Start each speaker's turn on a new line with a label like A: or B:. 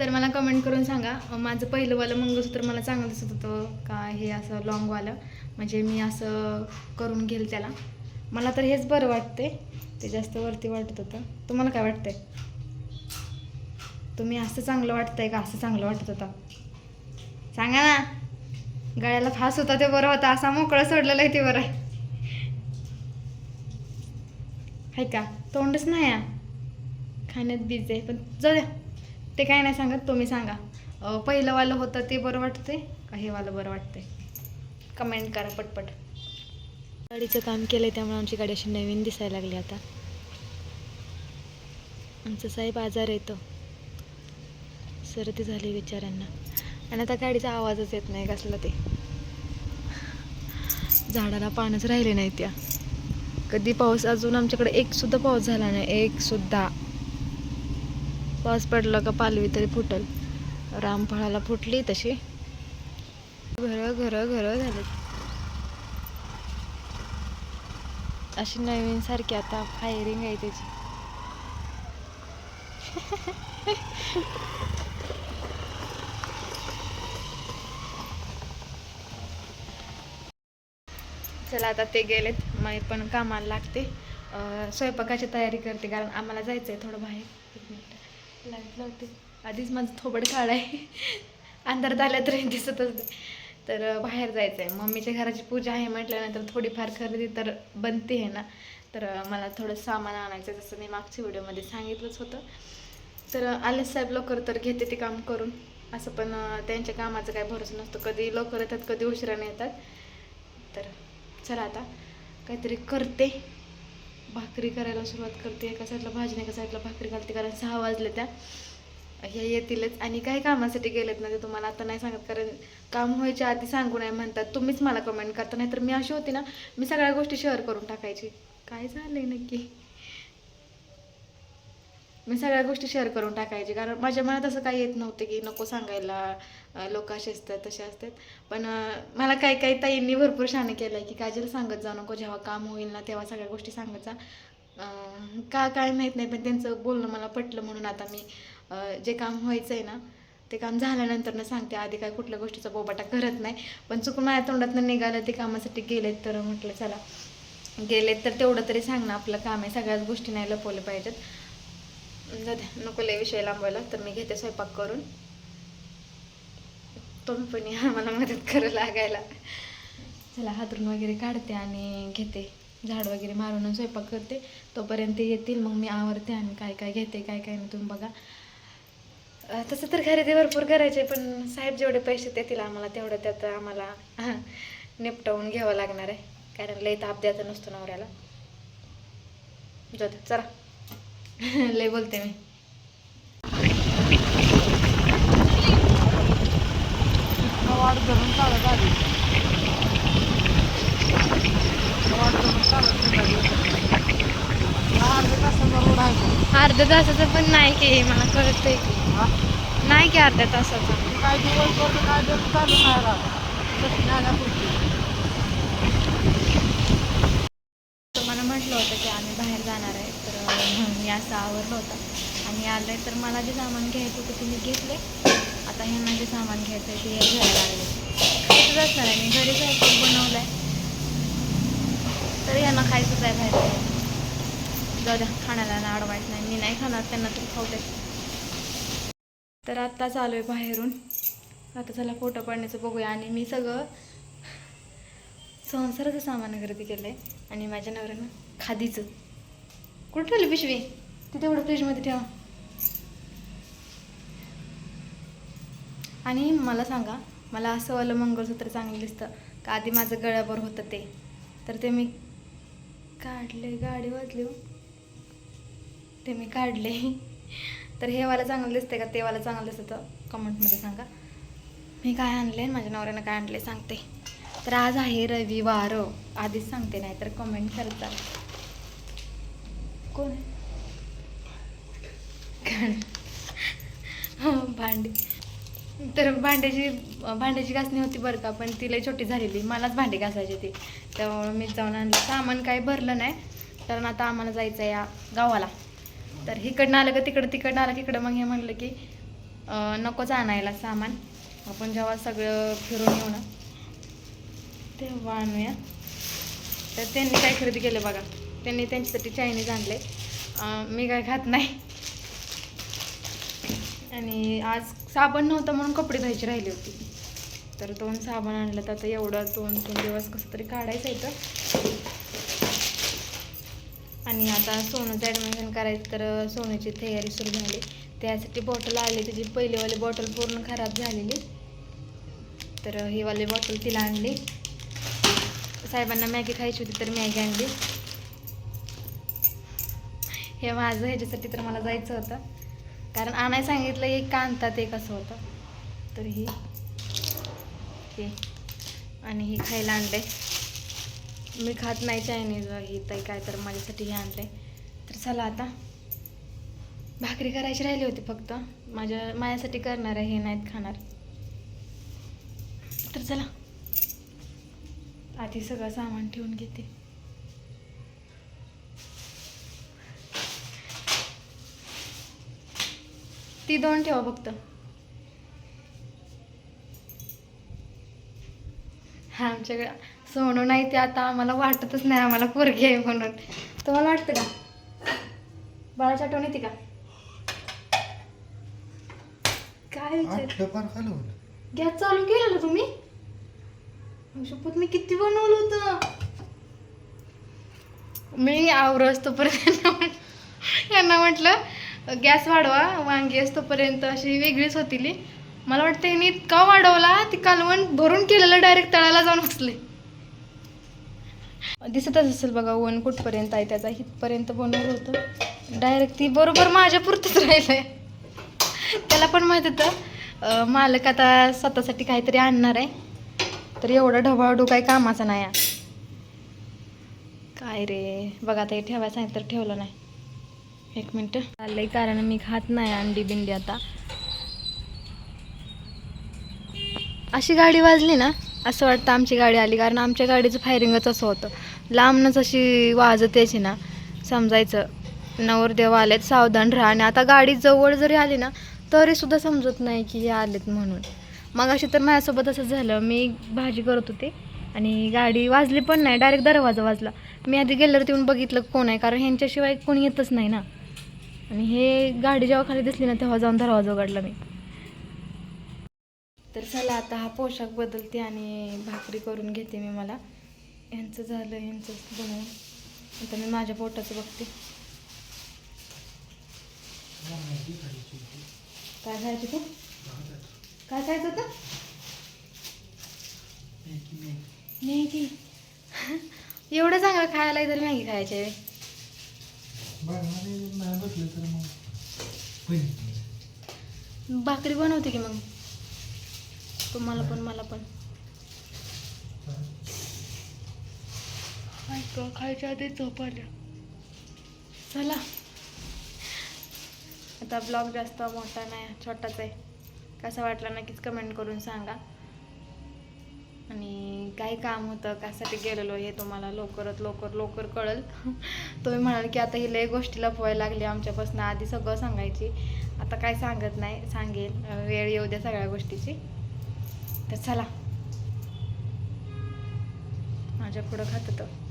A: तर मला कमेंट करून सांगा. माझं पहिलंवालं मंगळसूत्र मला चांगलं दिसत होतं का? हे असं लॉंगवालं म्हणजे मी असं करून घेईल त्याला. मला तर हेच बरं वाटते ते जास्त वरती वाटत होतं. तुम्हाला काय वाटतंय? तुम्ही असं चांगलं वाटतंय का? असं चांगलं वाटत होतं. सांगा ना. गळ्याला फास होता ते बरं होता. असा मोकळं सोडलेलं आहे ते बरं आहे. हाय का? तोंडच नाही या खाण्यात बीज आहे. पण जाऊ द्या. ते काय नाही सांगत तुम्ही सांगा. पहिलंवालं होतं ते बरं वाटते का हे वालं बरं वाटते कमेंट करा पटपट. गाडीचं काम केलंय त्यामुळे आमची गाडी अशी नवीन दिसायला लागली आता. आमचं साहेब आजार येतो सर्दी झाली बिचाऱ्यांना. आणि आता गाडीचा आवाजच येत नाही कसला ते. झाडाला पानच राहिले नाही त्या. कधी पाऊस अजून आमच्याकडे एक सुद्धा पाऊस झाला नाही. एक सुद्धा. पाऊस पडला का पालवी तरी फुटल. रामफळाला फुटली तशी. घर घर घर झाले अशी नवीन सारखी आता फायरिंग आहे त्याची. चला आता ते गेलेत. मी पण कामाला लागते. स्वयंपाकाची तयारी करते कारण आम्हाला जायचं आहे थोडं बाहेर. लाइट लावते आधीच माझं थोबड काळ आहे. अंधारात आल्या तरी दिसतच नाही. तर बाहेर जायचं आहे मम्मीच्या घराची पूजा आहे म्हटल्यानंतर थोडीफार खरेदी तर बनते आहे ना. तर मला थोडं सामान आणायचं आहे, जसं मी मागच्या व्हिडिओमध्ये सांगितलंच होतं. तर आलेच आले साहेब लवकर तर घेते ते काम करून. असं पण त्यांच्या कामाचं काय भरोसा नसतो. कधी लवकर येतात कधी उशिराने येतात. तर चला आता. काहीतरी करते. भाकरी करायला सुरुवात करते. एका साईडला भाजी एका साईडला भाकरी घालते कारण सहा वाजले त्या. ह्या येतीलच. आणि काही कामासाठी गेलेत ना ते तुम्हाला आता नाही सांगत कारण काम व्हायच्या आधी सांगू नाही म्हणतात. तुम्हीच मला कमेंट करता नाही तर मी अशी होती ना मी सगळ्या गोष्टी शेअर करून टाकायची. काय झालंय नक्की? मी सगळ्या गोष्टी शेअर करून टाकायची. कारण माझ्या मनात असं काही येत नव्हतं की नको सांगायला लोक असे असतात तसे असतात. पण मला काही काही ताईंनी भरपूर शाने केलं आहे की काजल सांगत जा नको जेव्हा काम होईल ना तेव्हा सगळ्या गोष्टी सांगत जा. का काय माहीत नाही पण त्यांचं बोलणं मला पटलं म्हणून आता मी जे काम व्हायचं आहे ना ते काम झाल्यानंतर ना सांगते. आधी काय कुठल्या गोष्टीचा बोबाटा करत नाही. पण चुकून माझ्या तोंडातनं निघालं ते कामासाठी गेलेत तर म्हटलं चला गेलेत तर तेवढं तरी सांग ना आपलं काम आहे सगळ्याच गोष्टी नाही लपवल्या पाहिजेत. नको लय विषय लांबवायला तर मी घेते स्वयंपाक करून. तुम्ही पण या मला मदत करू लागायला. चला हातरून वगैरे काढते आणि घेते. झाड वगैरे मारून स्वयंपाक करते. तोपर्यंत येतील मग मी आवरते आणि काय काय घेते काय काय नाही तुम्ही बघा. तसं तर खरेदी भरपूर करायचे पण साहेब जेवढे पैसे देतील आम्हाला तेवढं त्यात आम्हाला निपटवून घ्यावं लागणार आहे. कारण लई ताप द्यायचा नसतो नवऱ्याला. जाऊ चला. लय बोलते मी
B: अर्ध्या तासाचा
A: पण नाही की मला कळतंय की? नाही की अर्ध्या तासाचं
B: काय दिवसभर तर काय दिवस चालू नाही राहत.
A: तुम्हाला म्हटलं होतं की आम्ही बाहेर जाणार आहे म्हणून मी असं आवरलं होतं. आणि आलं तर मला जे सामान घ्यायचं होतं ते मी घेतले. आता ह्यांना जे सामान घ्यायचं आहे ते हे घ्यायला लागले. खायचंच असणार आहे. मी घरी स्वयंपाक बनवलं आहे तरी यांना खायचंच आहे बाहेर. जाऊ द्या खाण्याला ना अडवायचं नाही. मी नाही खाणार त्यांना तरी खाऊ दे तर आत्ता चालू आहे बाहेरून. आता चला फोटो पडण्याचं बघूया. आणि मी सगळं संसाराचं सामान खरेदी केलं आहे आणि माझ्या नवऱ्यानं खादीचं. कुठं ठेवली पिशवी? ती तेवढं फ्रीजमध्ये ठेवा. आणि मला सांगा मला असं वालं मंगळसूत्र चांगलं दिसतं. का आधी माझं गळ्यावर होतं ते? तर ते मी काढले गाडी वाजली हो. ते मी काढले. तर हे वाला चांगलं दिसतंय का? ते वाला चांगलं दिसतं तर कमेंटमध्ये सांगा. मी काय आणले? माझ्या नवऱ्यानं काय आणले? सांगते. तर आज आहे रविवार हो. आधीच सांगते नाही तर कमेंट करतात. कोण आहे? हो, भांडी. तर भांड्याची भांड्याची घासणी होती बरं का पण तिला लई छोटी झालेली. मलाच भांडी घासायची ती त्यामुळे मी जाऊन आणलं. सामान काही भरलं नाही. कारण आता आम्हाला जायचं आहे या गावाला. तर इकडनं आलं का तिकडं तिकडनं आलं की इकडं. मग हे म्हणलं की नकोच आणायला सामान. आपण जेव्हा सगळं फिरून येऊ ना तेव्हा आणूया. तर त्यांनी काय खरेदी केलं बघा. त्यांनी त्यांच्यासाठी चायनीज आणले. मी काय खात नाही. आणि आज साबण नव्हता म्हणून कपडे धुवायची राहिली होती. तर दोन साबण आणलं तर आता एवढं दोन तीन दिवस कसं तरी काढायचं येतं आणि आता सोनूचं ॲडमिशन करायचं तर सोनूची तयारी सुरू झाली. त्यासाठी बॉटल आली. त्याची पहिलीवाली बॉटल पूर्ण खराब झालेली. तर ही वाली बॉटल तिला आणली. साहेबांना मॅगी खायची होती तर मॅगी आणली. हे माझं ह्याच्यासाठी तर मला जायचं होतं. कारण आणाय सांगितलं एक का आणतात एक असं होतं. तर ही. हे. आणि ही खायला आणले मी खात नाही चायनीज ही तर काय तर माझ्यासाठी हे आणले तर चला आता. भाकरी करायची राहिली होती फक्त. माझ्या माझ्यासाठी करणार आहे हे नाहीत खाणार. तर चला. आधी सगळं सामान ठेवून घेते. ती दोन ठेवा फक्त. हा आमच्याकडे सोनू नाही ते आता आम्हाला वाटतच नाही आम्हाला पोरगी आहे म्हणून. तुम्हाला वाटतं का? बाळाची आठवण येते का? काय विचार. गॅस चालू केलेलं तुम्ही? शपथ मी किती बनवलं होतं? मी आवरस तोपर्यंत यांना म्हटलं गॅस वाढवा वांगी असतोपर्यंत अशी वेगळीच होतील. मला वाटतं यांनी इतका वाढवला ती कालवण भरून केलेलं डायरेक्ट तळाला जाऊन बसले. दिसतच असेल बघा वन कुठपर्यंत आहे त्याचा हितपर्यंत बनवलं होतं. डायरेक्ट ती बरोबर माझ्या पुरतच राहिलंय. त्याला पण माहीत होतं मालक आता स्वतःसाठी काहीतरी आणणार आहे. तर एवढं ढबाळडू काही कामाचा नाही काय रे बघा आता हे आहे तर ठेवलं नाही. एक मिनटं. चाललंय कारण मी खात नाही अंडी बिंडी आता. अशी गाडी वाजली ना असं वाटतं आमची गाडी आली कारण आमच्या गाडीचं फायरिंगच असं होतं. लांबनच अशी वाजत यायची ना समजायचं. नवरदेव आलेत सावधान राहा. आणि आता गाडी जवळ जरी आली ना तरी सुद्धा समजत नाही की हे आलेत म्हणून. मग अशी तर माझ्यासोबत असं झालं. मी भाजी करत होते आणि गाडी वाजली पण नाही डायरेक्ट दरवाजा वाजला. मी आधी गेल्यावर येऊन बघितलं कोण आहे कारण ह्यांच्याशिवाय कोणी येतच नाही ना. आणि हे गाडी जेव्हा खाली दिसली ना तेव्हा जाऊन दरवाजा उघडला मी. तर चला आता हा पोशाख बदलते आणि भाकरी करून घेते मी मला. यांचं झालं यांचं बनवून. आता मी माझ्या पोटाचं बघते. काय खायचं तू? काय खायचं होतं मॅगी एवढं चांगलं खायला तरी मॅगी खायची
B: नाही बसले तर मग होईल.
A: भाकरी बनवते की मग? तुम्हाला पण मला पण. ऐक खायच्या आधी झोप आल्या चला. आता ब्लॉग जास्त मोठा नाही छोटाच आहे. कसा वाटला नक्कीच कमेंट करून सांगा. आणि काय काम होतं कासाठी गेलेलो हे तुम्हाला लवकरात लवकर लवकर कळल. तुम्ही म्हणाल की आता ही लय गोष्टी लपवायला लागली आमच्यापासून. आधी सगळं सांगायची. आता काय सांगत नाही सांगेल. वेळ येऊ द्या सगळ्या गोष्टीची. तर चला. माझ्या पुढं खात होतं